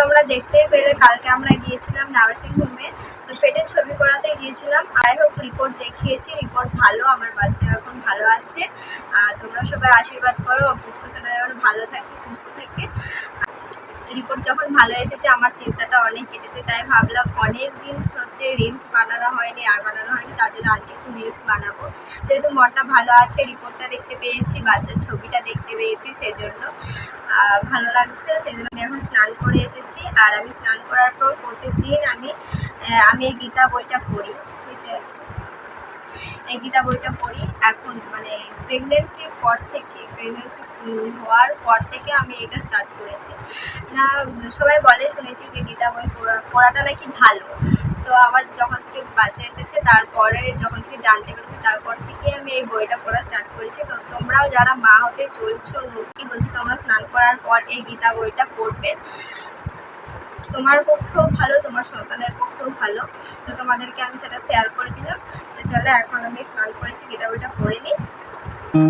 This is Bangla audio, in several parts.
তোমরা দেখতেই পেলে, কালকে আমরা গিয়েছিলাম নার্সিং হোমে। তো পেটের ছবি করাতে গিয়েছিলাম। আই হোপ রিপোর্ট দেখিয়েছি রিপোর্ট ভালো, আমার বাচ্চা এখন ভালো আছে। আর তোমরা সবাই আশীর্বাদ করো পুষ্পসোনা যেন ভালো থাকে, সুস্থ থাকে। রিপোর্ট যখন ভালো এসেছে, আমার চিন্তাটা অনেক কেটেছে। তাই ভাবলাম অনেক দিন হচ্ছে রিলস বানানো হয়নি, আর বানানো হয়নি, তার জন্য আজকে একটু রিলস বানাবো। যেহেতু মনটা ভালো আছে রিপোর্টটা দেখতে পেয়েছি, বাচ্চার ছবিটা দেখতে পেয়েছি সেই জন্য ভালো লাগছে সেই জন্য আমি এখন স্নান করে এসেছি। আর আমি স্নান করার পর প্রতিদিন আমি আমি এই গীতা বইটা পড়ি, বুঝতে পারছ? এই গীতা বইটা পড়ি প্রেগনেন্সির পর থেকে প্রেগনেন্সি হওয়ার পর থেকে আমি এটা স্টার্ট করেছি। না, সবাই বলে শুনেছি যে গীতা বই পড়া, পড়াটা নাকি ভালো। তো আমার যখন থেকে বাচ্চা এসেছে, তারপরে যখন থেকে জানতে পেরেছি, তারপর থেকে আমি এই বইটা পড়া স্টার্ট করেছি। তো তোমরাও যারা মা হতে চলছো কি বলছি, তোমরা স্নান করার পর এই গীতা বইটা পড়বে। তোমার পক্ষেও ভালো, তোমার সন্তানের পক্ষেও ভালো। তো তোমাদেরকে আমি সেটা শেয়ার করে দিলাম। যে চলো, এখন আমি স্নান করেছি, গীতা বইটা পড়ে নিই। দেখতে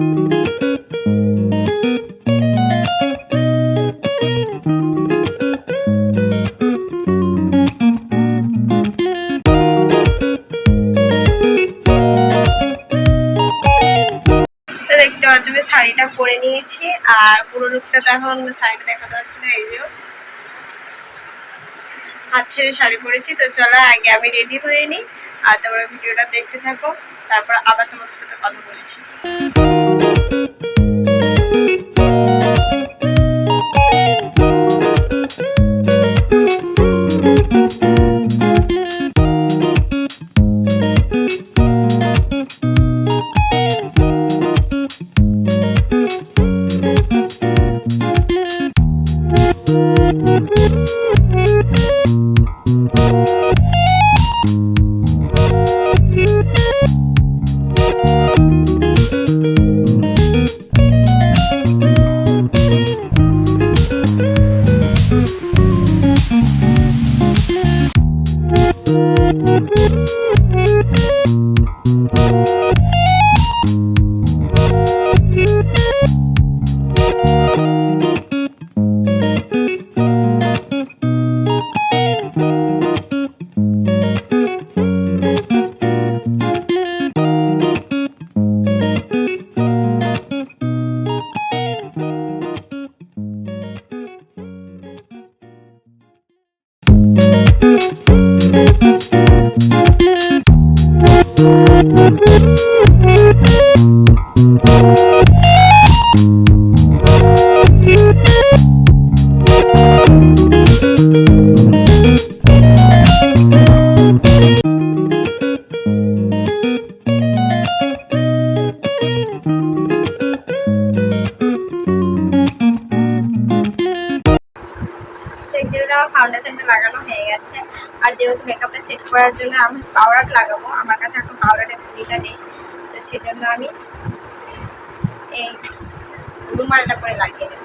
পাচ্ছ, আমি শাড়িটা পরে নিয়েছি, আর পুরো লুকটা তো এখন শাড়িটা দেখাতে পাচ্ছি না, এই যে। হাত ছেড়ে শাড়ি পরেছি, তো চলো আগে আমি রেডি হয়ে নিই। আর তোমরা ভিডিওটা দেখতে থাকো। তারপর আবার তোমাদের সাথে কথা বলছি। Thank you. ফাউন্ডেশনটা লাগানো হয়ে গেছে। আর যেহেতু মেকআপটা সেট করার জন্য আমি পাউডার লাগাবো, আমার কাছে এখন পাউডারের তুলিটা নেই। তো সেজন্য আমি এই রুমালটা করে লাগিয়ে নেব।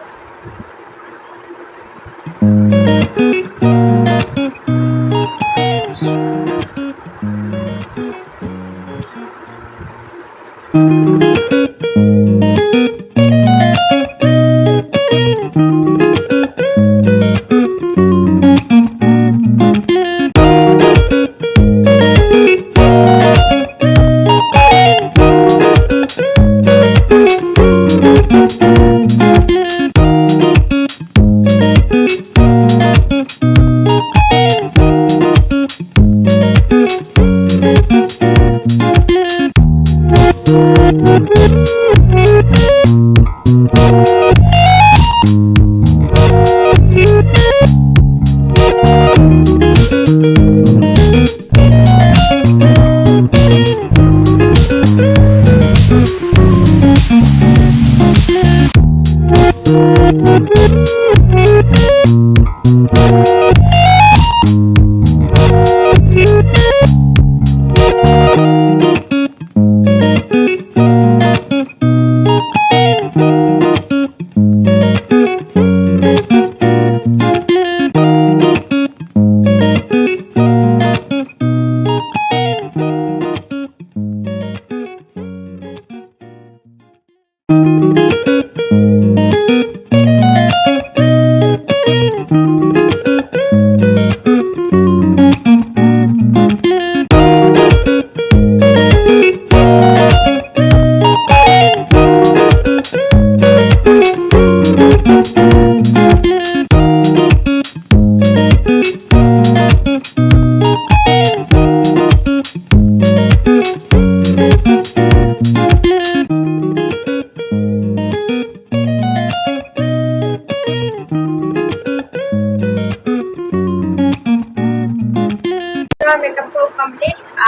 Música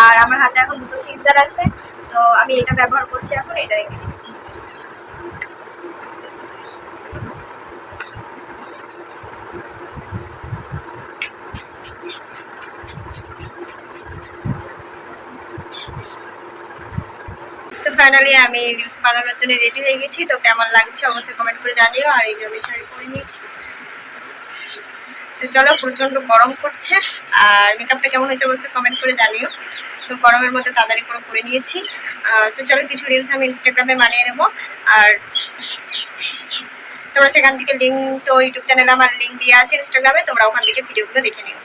আর আমার হাতে এখন দুটো আছে, তো আমি এটা ব্যবহার করছি এখন, এটা রেখে দিচ্ছি। ফাইনালি আমি রিলস বানানোর জন্য রেডি হয়ে গেছি, তো কেমন লাগছে অবশ্যই কমেন্ট করে জানিও, আর এই যে আমি শাড়ি পরে নিয়েছি। তো চলো, প্রচণ্ড গরম করছে আর মেকআপটা কেমন হয়েছে অবশ্যই কমেন্ট করে জানিও। তো গরমের মধ্যে তাড়াতাড়ি করে করে নিয়েছি। তো চলো, কিছু রিলস আমি ইনস্টাগ্রামে বানিয়ে নেব। আর তোমরা সেখান থেকে লিঙ্ক তো ইউটিউব চ্যানেলে আমার লিঙ্ক দিয়ে আছে ইনস্টাগ্রামে তোমরা ওখান থেকে ভিডিওগুলো দেখে নিও।